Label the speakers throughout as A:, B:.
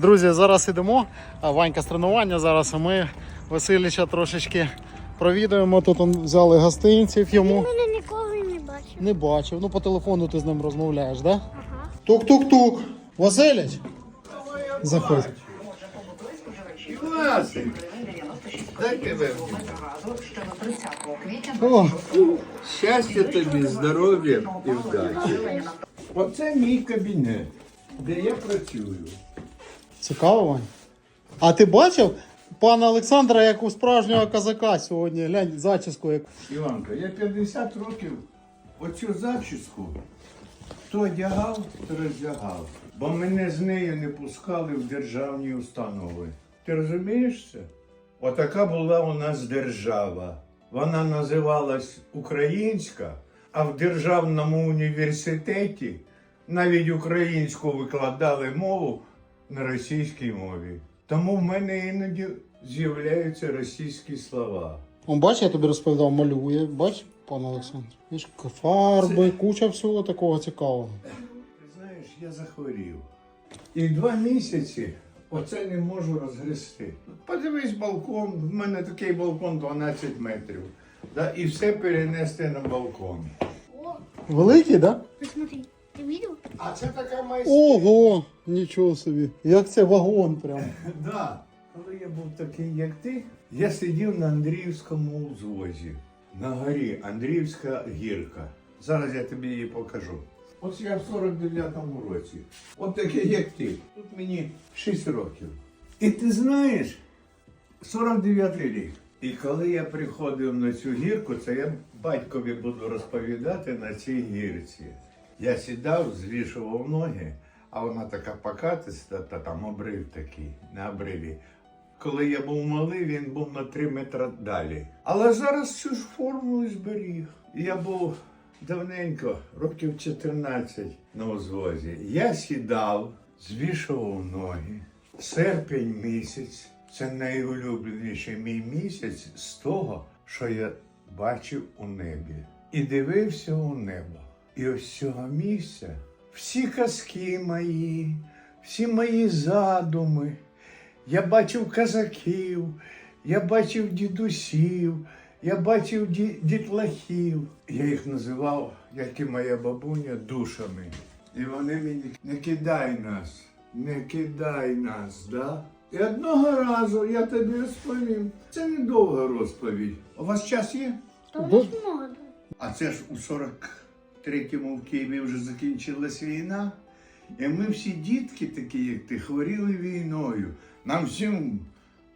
A: Друзі, зараз ідемо. Ванька з тренування. Зараз а ми Василіча трошечки провідуємо. Тут он взяли гостинців йому.
B: Мене ніколи не бачив.
A: Не бачив. Ну по телефону ти з ним розмовляєш, да?
B: Ага.
A: Тук-тук-тук. Василіч. Заходь. О,
C: Щастя тобі, здоров'я і вдачі. Оце мій кабінет, де я працюю.
A: Цікаво, Вань. А ти бачив пана Олександра, як у справжнього козака сьогодні? Глянь, зачіску як.
C: Іванка, я 50 років оцю зачіску то одягав, то роздягав. Бо мене з нею не пускали в державні установи. Ти розумієш це? Отака була у нас держава. Вона називалась Українська, а в державному університеті навіть українську викладали мову на російській мові. Тому в мене іноді з'являються російські слова.
A: Он бач, я тобі розповідав, малює. Бач, пан Олександр. Віж, фарби, куча всього такого цікавого.
C: Ти знаєш, я захворів. І два місяці оце не можу розгрести. Подивись балкон, в мене такий балкон 12 метрів. Да, і все перенести на балкон.
A: Великий, так? Да?
B: посмотри. Ти бачив?
C: А це така майстерня.
A: Ого! Нічого собі. Як це вагон прям.
C: Да. Коли я був такий, як ти, я сидів на Андріївському узвозі. На горі Андріївська гірка. Зараз я тобі її покажу. Ось я в 49-му році. От такий, як ти. Тут мені 6 років. І ти знаєш, 49-й рік. І коли я приходив на цю гірку, це я батькові буду розповідати на цій гірці. Я сідав, звішував ноги, а вона така покатиста, та там обрив такий, на обриві. Коли я був малий, він був на 3 метри далі. Але зараз цю ж формулу зберіг. Я був давненько, років 14 на узвозі. Я сідав, звішував ноги. Серпень місяць це найулюбленіший мій місяць з того, що я бачив у небі. І дивився у небо. І ось цього місця всі казки мої, всі мої задуми. Я бачив казаків, я бачив дідусів, я бачив дітлахів. Я їх називав, як і моя бабуня, душами. І вони мені не кидай нас, не кидай нас, да? І одного разу я тобі розповім. Це недовга розповідь. У вас час є?
A: Да.
B: лиш.
C: А це ж у 43-му в Києві вже закінчилась війна. І ми всі дітки, такі, як ти, хворіли війною. Нам всім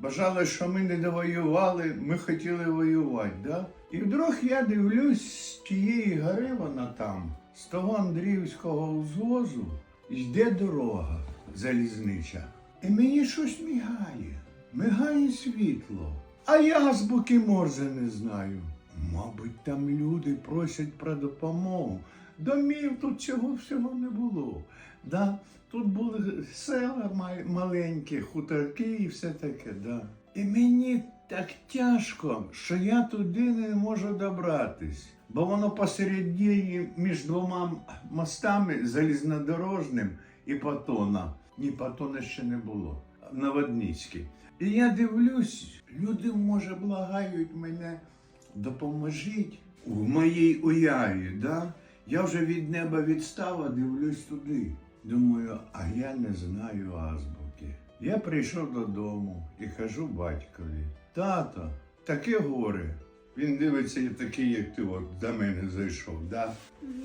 C: бажали, що ми не довоювали, ми хотіли воювати. Да? І вдруг я дивлюсь з тієї гори, вона там, з того Андріївського узвозу, йде дорога залізнича. І мені щось мігає, мигає світло. А я азбуки Морзе не знаю. Мабуть, там люди просять про допомогу. Домів тут цього всього не було. Да? Тут були села маленькі, хуторки і все таке. Да. І мені так тяжко, що я туди не можу добратись. Бо воно посередині між двома мостами залізнодорожним і Патона. Ні, Патона ще не було. Наводницький. І я дивлюсь, люди, може, благають мене, допоможіть в моїй уяві. Да? Я вже від неба відстав, а дивлюсь туди. Думаю, а я не знаю азбуки. Я прийшов додому і кажу батькові: тато, таке горе. Він дивиться і такий, як ти от до мене зайшов. Да?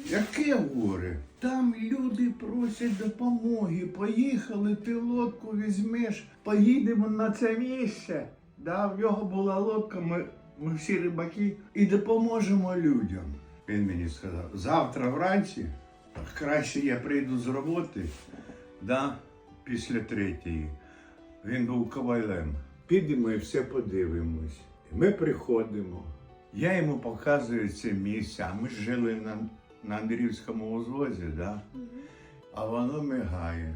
C: Яке горе? Там люди просять допомоги. Поїхали, ти лодку візьмеш, поїдемо на це місце. Да, в нього була лодка, ми, ми всі рибаки, і допоможемо людям. Він мені сказав, завтра вранці краще я прийду з роботи, да, після третьої. Він був ковалем. Підемо і все подивимось. Ми приходимо. Я йому показую це місце, а ми ж жили на, на Андріївському узвозі, да? а воно мигає.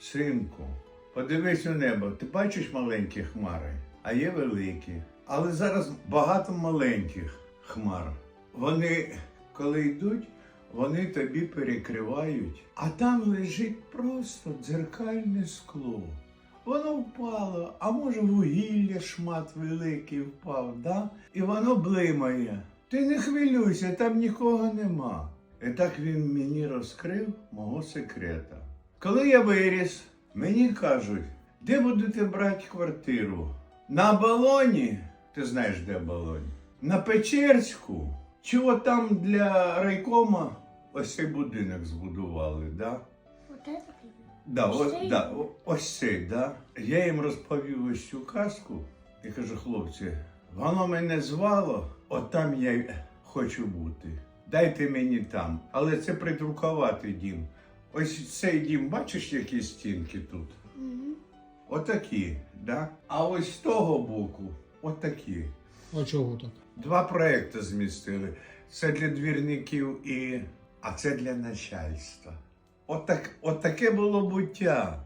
C: Синку, подивись у небо, ти бачиш маленькі хмари, а є великі. Але зараз багато маленьких хмар. Вони, коли йдуть, вони тобі перекривають, а там лежить просто дзеркальне скло. воно впало, а може вугілля шмат великий впав, да? і воно блимає. Ти не хвилюйся, там нікого нема. І так він мені розкрив мого секрета. Коли я виріс, мені кажуть, де будете брати квартиру? На балоні? Ти знаєш, де балонь? На Печерську? От там для райкома ось цей будинок збудували, да?
B: Это?
C: Да,
B: Ось цей?
C: да, о- ось цей, да. Я їм розповів ось цю казку і кажу, хлопці, воно мене звало, от там я й хочу бути. Дайте мені там. Але це придуркуватий дім. Ось цей дім, бачиш, які стінки тут?
B: Угу.
C: Отакі, да? А ось з того боку, отакі.
A: А чого так?
C: Два проекти змістили. Це для двірників і. А це для начальства. Отак, от таке було буття.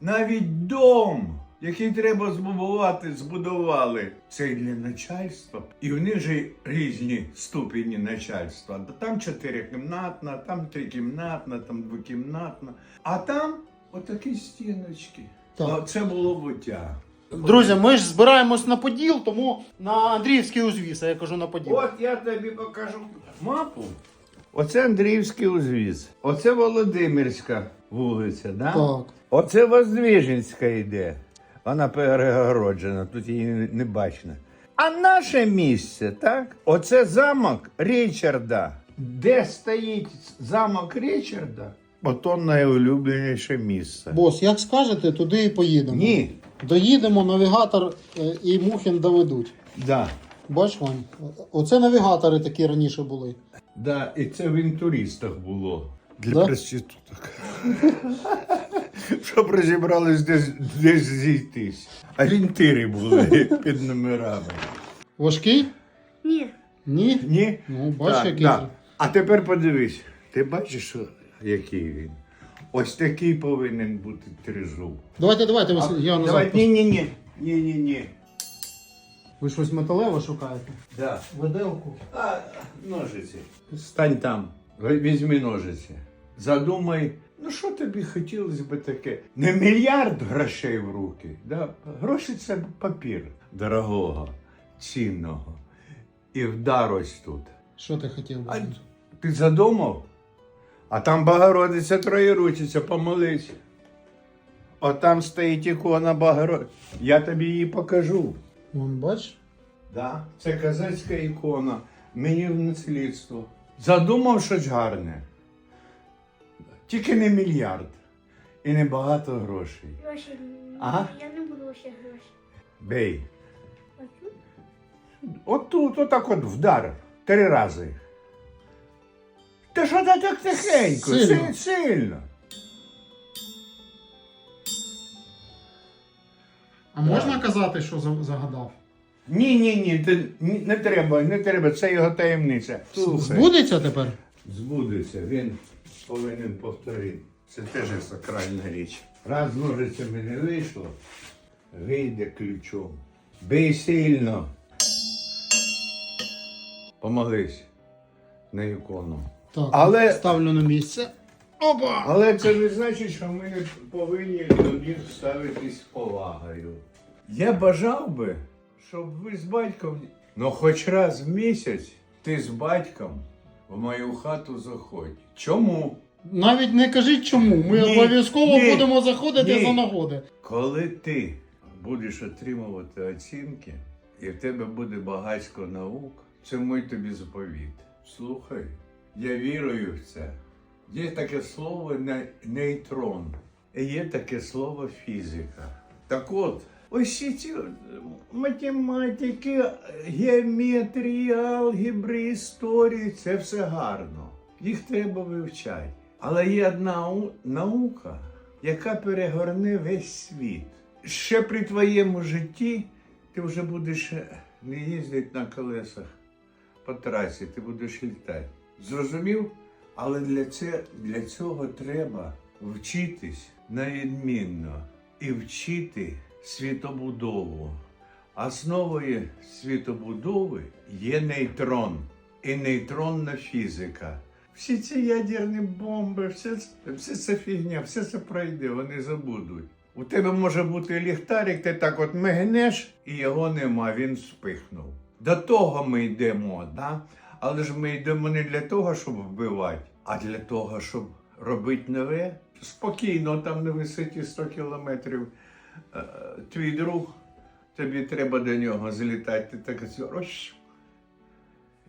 C: Навіть дом, який треба збудувати, збудували. Це для начальства. І в них же різні ступені начальства. Там чотирикімнатна, там трикімнатна, там двокімнатна. А там отакі стіночки.
A: Так.
C: Це було буття.
A: Друзі, ми ж збираємось на Поділ, тому на Андріївський узвіз, а я кажу на Поділ.
C: От я тобі покажу мапу. Оце Андріївський узвіз. Оце Володимирська вулиця, да?
A: Так.
C: Оце Воздвиженська йде. Вона перегороджена, тут її не- не бачно. А наше місце, так? Оце замок Річарда. Де стоїть замок Річарда? Ото найулюбленіше місце.
A: Бос, як скажете, туди і поїдемо.
C: Ні.
A: Доїдемо, навігатор е, і Мухін доведуть.
C: Да.
A: Бач, Вань, оце навігатори такі раніше були.
C: Да, і це в інтуристах було. Для
A: Да?
C: проституток. Щоб розібрались десь, десь зійтись. Орієнтири були під номерами.
A: Важкий?
B: Не.
A: Ні.
C: Ні?
A: Ну, бач,
C: Так,
A: який.
C: да. А тепер подивись, ти бачиш, що, який він? Ось такий повинен бути тризуб.
A: Давайте, давайте,
C: А,
A: Василь, я назад.
C: Давай, ні, ні, ні. Ні, ні, ні.
A: Ви щось металеве шукаєте?
C: Да.
A: Виделку.
C: А, ножиці. Стань там, візьми ножиці. Задумай, ну що тобі хотілося би таке? Не мільярд грошей в руки. Да? Гроші це папір дорогого, цінного. І вдар ось тут.
A: Що ти хотів?
C: А
A: би?
C: ти задумав? А там Богородиця Троєручиця, помолись. От там стоїть ікона Богородиці. Я тобі її покажу.
A: Вон, бач?
C: Да, це козацька ікона. Мені в наслідство. Задумав щось гарне. Тільки не мільярд. І не багато грошей.
B: Гроші.
C: Ага.
B: Я не буду ще гроші.
C: Бей.
B: А тут?
C: От тут, отак от вдар. Три рази. Та що ти так тихенько?
A: Сильно.
C: Сильно.
A: А можна казати, що за- загадав?
C: Ні, ні, ні, ти, ні, не треба, не треба, це його таємниця. Слухай.
A: Збудеться тепер?
C: Збудеться, він повинен повторити. Це теж сакральна річ. Раз ножицями не вийшло, вийде ключом. Бий сильно. Помолись на ікону.
A: Так,
C: Але-
A: ставлю на місце. Опа!
C: Але це не значить, що ми не повинні до них ставитись з повагою. Я бажав би, щоб ви з батьком, ну хоч раз в місяць ти з батьком в мою хату заходь. Чому?
A: Навіть не кажіть чому. Ми
C: Ні,
A: обов'язково
C: ні,
A: будемо заходити
C: ні.
A: за нагоди.
C: Коли ти будеш отримувати оцінки, і в тебе буде багатько наук, це мій тобі заповіт. Слухай, я вірую в це. Є таке слово нейтрон, є таке слово фізика. Так от, ці ці математики, геометрія, алгебри, історії це все гарно. Їх треба вивчати. Але є одна наука, яка перегорне весь світ. Ще при твоєму житті ти вже будеш не їздити на колесах по трасі, ти будеш літати. Зрозумів? Але для, це, для цього треба вчитись навідмінно і вчити світобудову. Основою світобудови є нейтрон і нейтронна фізика. Всі ці ядерні бомби, все, все це фігня, все це пройде, вони забудуть. У тебе може бути ліхтарик, ти так от мигнеш, і його нема, він спихнув. До того ми йдемо, да? Але ж ми йдемо не для того, щоб вбивати, а для того, щоб робити нове. Спокійно, там на висоті 100 кілометрів. Е, Твій друг, тобі треба до нього злітати, ти так ось,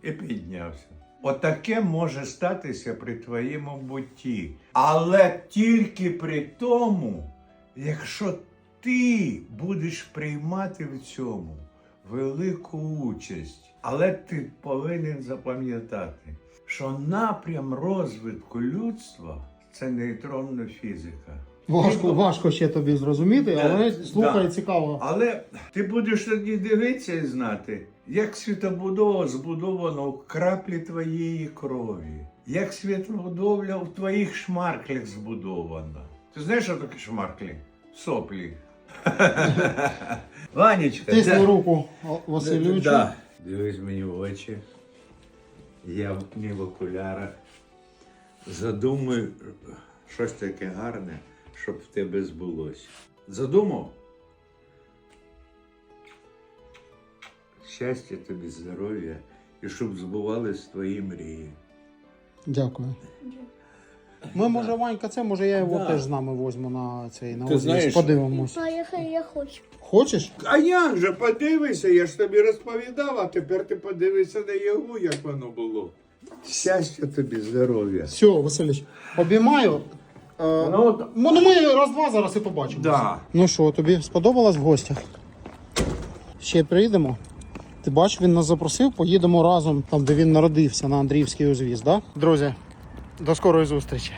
C: і піднявся. Отаке може статися при твоєму бутті. Але тільки при тому, якщо ти будеш приймати в цьому велику участь. Але ти повинен запам'ятати, що напрям розвитку людства це нейтронна фізика.
A: Важко, важко ще тобі зрозуміти,
C: Да,
A: але слухай,
C: да.
A: цікаво.
C: Але ти будеш тоді дивитися і знати, як світобудова збудована в краплі твоєї крові, як світобудова в твоїх шмарклях збудована. Ти знаєш, що таке шмарклі? Соплі. Ванечка,
A: Тисни руку Васильовичу.
C: Да. Дивись мені в очі. Я не в окулярах. Задумай щось таке гарне, щоб в тебе збулося. Задумав? Щастя тобі, здоров'я і щоб збувались твої мрії.
A: Дякую. Ми, може, Ванька, це, може, я його
C: Да.
A: теж з нами возьму на цей на
C: Ти знаєш-
A: подивимось.
B: Поїхали, я хочу.
A: Хочеш?
C: А як же подивися, я ж тобі розповідав, а тепер ти подивися на його, як воно було. Щастя тобі, здоров'я.
A: Все, Васильович, обіймаю. Е,
C: Ну, от-
A: ну, ну, ми раз-два зараз і побачимо.
C: Да.
A: Ну що, тобі сподобалось в гостях? Ще приїдемо? Ти бачиш, він нас запросив, поїдемо разом там, де він народився, на Андріївський узвіз, да? Друзі, до скорої зустрічі.